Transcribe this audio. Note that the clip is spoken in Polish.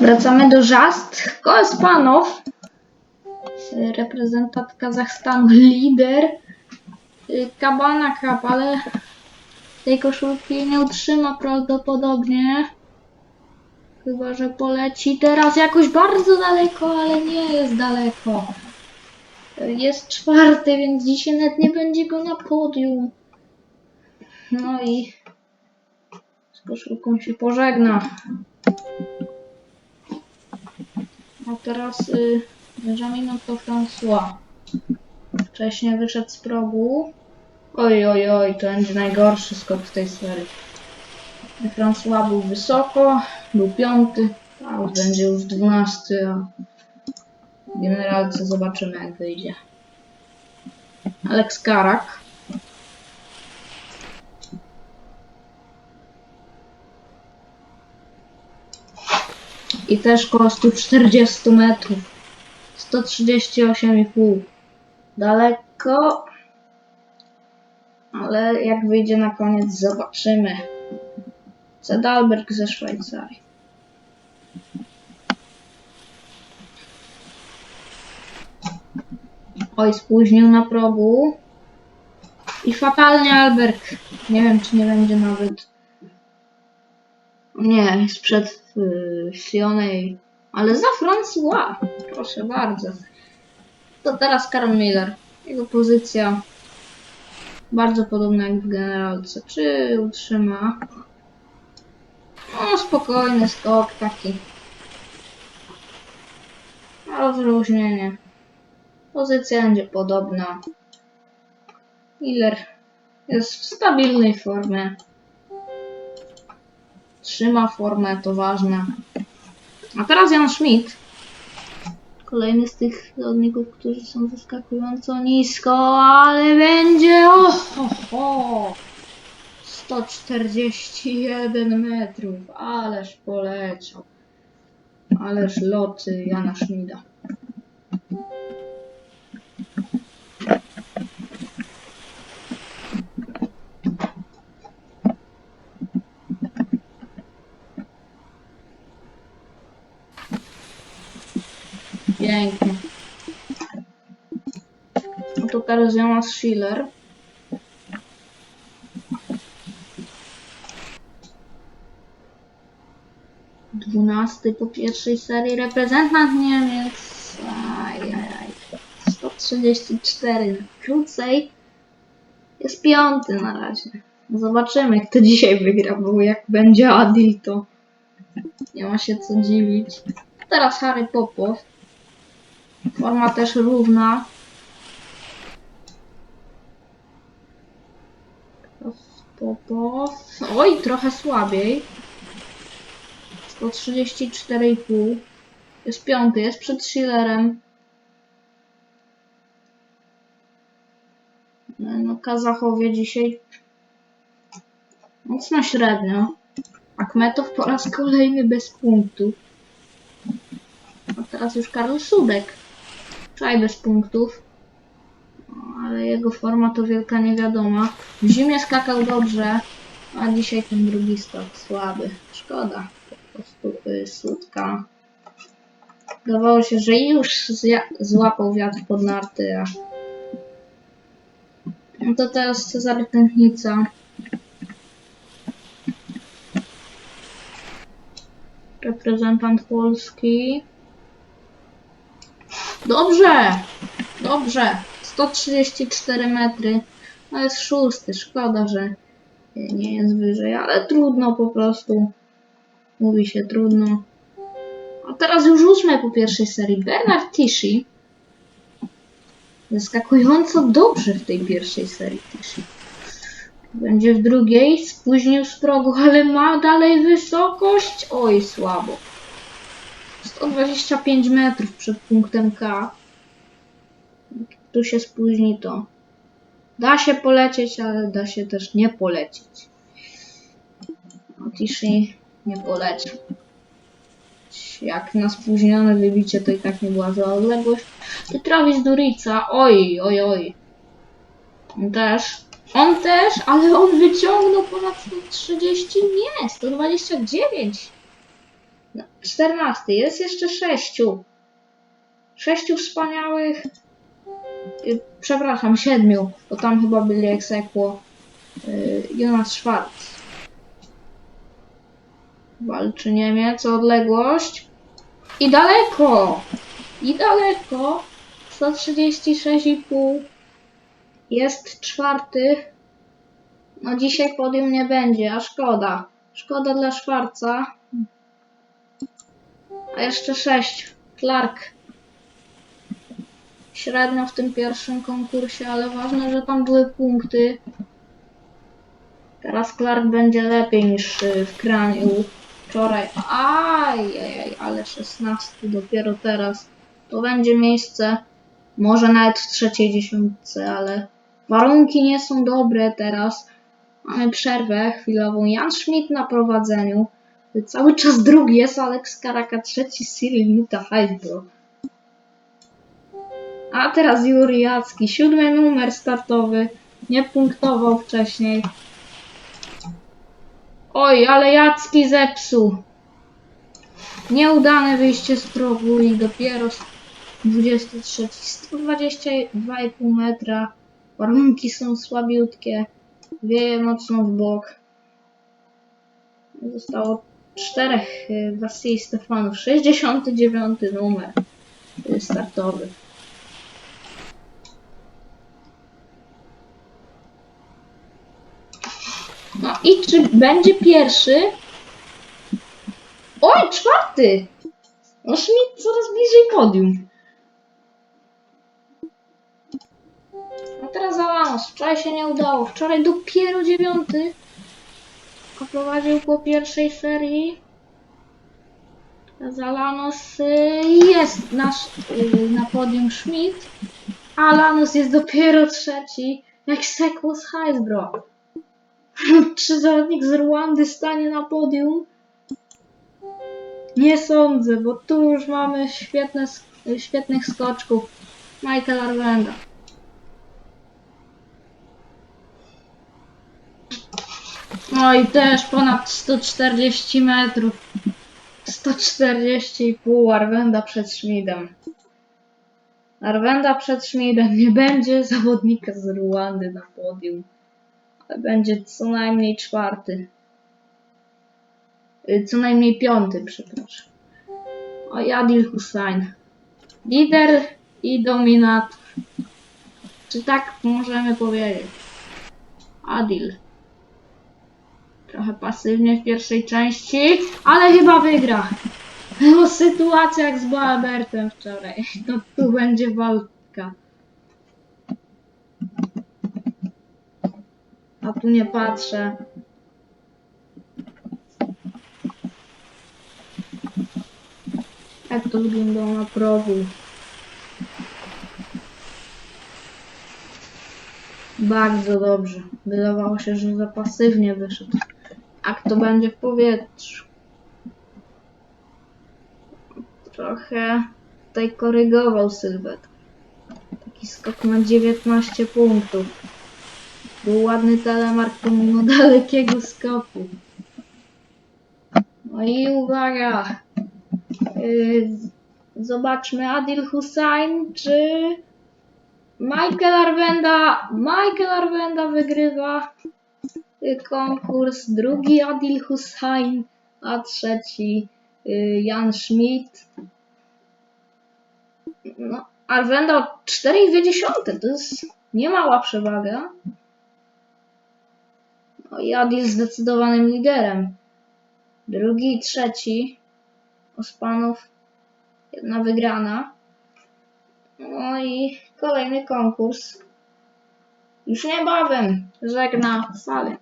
Wracamy do Żast. Koespanow, reprezentant Kazachstanu, lider. Y, Kabana Cup, ale tej koszulki nie utrzyma prawdopodobnie. Chyba, że poleci teraz jakoś bardzo daleko, ale nie jest daleko. Jest czwarty, więc dzisiaj nawet nie będzie go na podium. No i z koszulką się pożegna. A teraz y, Benjamin to François. Wcześniej wyszedł z progu. Oj, oj, oj, to będzie najgorszy skok w tej serii. François był wysoko, był piąty, a będzie już dwunasty, a generalce zobaczymy jak wyjdzie. Alex Karak. I też koło 140 metrów. 138,5. Daleko. Ale jak wyjdzie na koniec, zobaczymy. Zedalberg ze Szwajcarii. Oj, spóźnił na progu. I fatalnie Albert. Nie wiem, czy nie będzie nawet. Nie, jest przed yy, Sionej. Ale za François. Proszę bardzo. To teraz Karl Miller. Jego pozycja bardzo podobna jak w generalce. Czy utrzyma? No, spokojny skok taki. Rozluźnienie. Pozycja będzie podobna. Miller jest w stabilnej formie. Trzyma formę, to ważne. A teraz Jan Schmidt. Kolejny z tych zawodników, którzy są zaskakująco nisko, ale będzie o, ho, ho. 141 metrów, ależ poleciał. Ależ loty Jana Schmida. Teraz Jonas Schiller. Dwunasty po pierwszej serii reprezentant Niemiec. Ajajaj. 134 krócej. Jest piąty na razie. Zobaczymy, kto dzisiaj wygra, bo jak będzie Adil, to nie ma się co dziwić. Teraz Harry Popow. Forma też równa. Popow. Oj, trochę słabiej. 134,5. Jest piąty, jest przed Schillerem. No, Kazachowie dzisiaj mocno średnio. Akmetow po raz kolejny bez punktów. A teraz już Karol Sudek. Wczoraj bez punktów. Jego forma to wielka niewiadoma. W zimie skakał dobrze, a dzisiaj ten drugi skok słaby. Szkoda. Po prostu y, Sudka. Wydawało się, że już złapał wiatr pod narty, a... No to teraz Cezary Tętnica. Reprezentant Polski. Dobrze! Dobrze! 134 metry. No jest szósty. Szkoda, że nie jest wyżej, ale trudno po prostu. Mówi się trudno. A teraz już ósme po pierwszej serii. Bernard Tichy. Zaskakująco dobrze w tej pierwszej serii Tichy. Będzie w drugiej. Spóźnił z progu, ale ma dalej wysokość. Oj, słabo. 125 metrów przed punktem K. Tu się spóźni, to da się polecieć, ale da się też nie polecieć. No, Tichy nie poleciał. Jak na spóźnione wybicie, to i tak nie była za odległość. I Travis Durica, oj, oj, oj. Też. On też, ale on wyciągnął ponad 130, nie, 129. No, 14. Jest jeszcze sześciu. Sześciu wspaniałych. Y, Przepraszam, siedmiu, bo tam chyba byli egzekwo. y, Jonas Schwarz. Walczy Niemiec o odległość. I daleko! I daleko! 136,5. Jest czwarty. No dzisiaj podium nie będzie, a szkoda. Szkoda dla Szwarca. A jeszcze sześć. Clark. Średnio w tym pierwszym konkursie, ale ważne, że tam były punkty. Teraz Clark będzie lepiej niż y, w kraniu wczoraj. Aj, aj, aj, ale 16 dopiero teraz. To będzie miejsce, może nawet w trzeciej dziesiątce, ale warunki nie są dobre teraz. Mamy przerwę chwilową. Jan Schmidt na prowadzeniu. Cały czas drugi jest Alex Karaka, trzeci Cyril Muta Heidbro. A teraz Juri Jacki, siódmy numer startowy. Nie punktował wcześniej. Oj, ale Jacki zepsuł. Nieudane wyjście z progu i dopiero 23, 122,5 metra. Warunki są słabiutkie. Wieje mocno w bok. Zostało czterech y, Wasili Stefanów. 69 numer y, startowy. I czy będzie pierwszy? Oj, czwarty! No Schmidt coraz bliżej podium. A teraz Alanos. Wczoraj się nie udało. Wczoraj dopiero dziewiąty. Poprowadził po pierwszej serii. Teraz Alanos y, jest nasz, y, na podium Schmidt. A Alanos jest dopiero trzeci. Jak Sekos Heisbro. Czy zawodnik z Rwandy stanie na podium? Nie sądzę, bo tu już mamy świetne, świetnych skoczków. Michael Arwenda. No i też ponad 140 metrów. 140,5 Arwenda przed Schmidem. Arwenda przed Schmidem. Nie będzie zawodnika z Rwandy na podium. Będzie co najmniej czwarty. Y, Co najmniej piąty, przepraszam. O, Adil Hussain. Lider i dominator. Czy tak możemy powiedzieć? Adil. Trochę pasywnie w pierwszej części, ale chyba wygra. No sytuacja jak z Boalbertem wczoraj. No tu będzie walka. A tu nie patrzę. Jak to wyglądało na progu? Bardzo dobrze. Wydawało się, że za pasywnie wyszedł. Jak to będzie w powietrzu? Trochę tutaj korygował sylwet. Taki skok na 19 punktów. Był ładny telemark pomimo dalekiego skoku. No i uwaga. Yy, zobaczmy Adil Hussain czy Michael Arwenda. Michael Arwenda wygrywa konkurs. Drugi Adil Hussain, a trzeci y, Jan Schmidt. No, Arwenda o 4,2 to jest niemała przewaga. No i Adil zdecydowanym liderem. Drugi i trzeci Ospanów, jedna wygrana. No i kolejny konkurs. Już niebawem żegna Salent.